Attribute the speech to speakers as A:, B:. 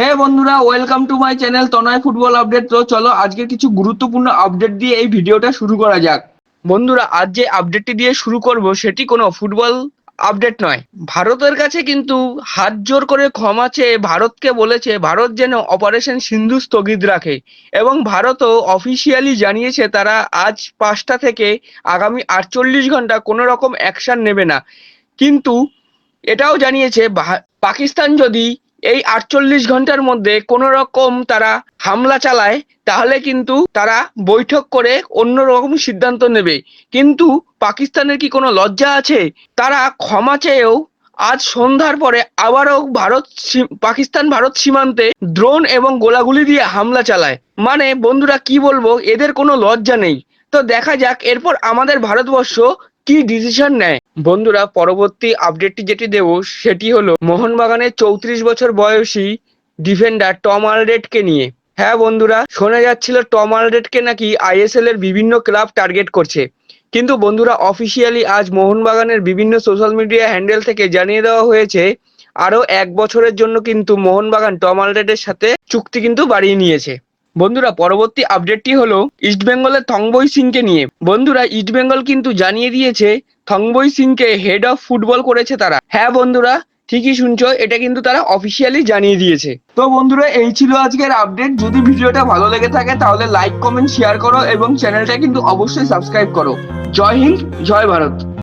A: হ্যাঁ বন্ধুরা welcome to my channel Tanay football update তো চলো, আজকে কিছু গুরুত্বপূর্ণ আপডেট দিয়ে এই ভিডিওটা শুরু করা যাক। বন্ধুরা, আজ যে আপডেটটি দিয়ে শুরু করব, সেটি কোনো ফুটবল আপডেট নয়। ভারতের কাছে কিন্তু হাত জোর করে ক্ষমা চেয়ে ভারতকে বলেছে, ভারত যেন অপারেশন সিন্ধু স্থগিত রাখে। এবং ভারতও অফিসিয়ালি জানিয়েছে, তারা আজ পাঁচটা থেকে আগামী আটচল্লিশ ঘণ্টা কোনো রকম অ্যাকশন নেবে না। কিন্তু এটাও জানিয়েছে পাকিস্তান যদি এই আটচল্লিশ ঘণ্টার মধ্যে কোনো রকম তারা হামলা চালায়, তাহলে কিন্তু তারা বৈঠক করে অন্য রকম সিদ্ধান্ত নেবে। কিন্তু পাকিস্তানের কি কোনো লজ্জা আছে? তারা ক্ষমা চেয়েও আজ সন্ধ্যার পরে আবারও ভারত পাকিস্তান ভারত সীমান্তে ড্রোন এবং গোলাগুলি দিয়ে হামলা চালায়। মানে বন্ধুরা, কি বলব? এদের কোনো লজ্জা নেই। তো দেখা যাক, এরপর আমাদের ভারতবর্ষ কি ডিসিশন নেয়? বন্ধুরা, পরবর্তী আপডেটটি যেটি দেব, সেটি হলো মোহনবাগানের চৌত্রিশ বছর বয়সী ডিফেন্ডার টম আলডেটকে নিয়ে। হ্যাঁ বন্ধুরা, শোনা যাচ্ছিল টম আলডেটকে নাকি আইএসএল এর বিভিন্ন ক্লাব টার্গেট করছে। কিন্তু বন্ধুরা অফিসিয়ালি আজ মোহনবাগানের বিভিন্ন সোশ্যাল মিডিয়া হ্যান্ডেল থেকে জানিয়ে দেওয়া হয়েছে, আরও এক বছরের জন্য কিন্তু মোহনবাগান টম আলডেটের সাথে চুক্তি কিন্তু বাড়িয়ে নিয়েছে। বন্ধুরা, পরবর্তী আপডেটটি হলো ইস্টবেঙ্গলের থংবই সিংকে নিয়ে। বন্ধুরা ইস্টবেঙ্গল কিন্তু জানিয়ে দিয়েছে থংবই সিংকে হেড অফ ফুটবল করেছে তারা। হ্যাঁ বন্ধুরা, ঠিকই শুনছো, এটা কিন্তু তারা অফিসিয়ালি জানিয়ে দিয়েছে। তো বন্ধুরা, এই ছিল আজকের আপডেট যদি ভিডিওটা ভালো লেগে থাকে, তাহলে লাইক কমেন্ট শেয়ার করো এবং চ্যানেলটা কিন্তু অবশ্যই সাবস্ক্রাইব করো। জয় হিন্দ, জয় ভারত।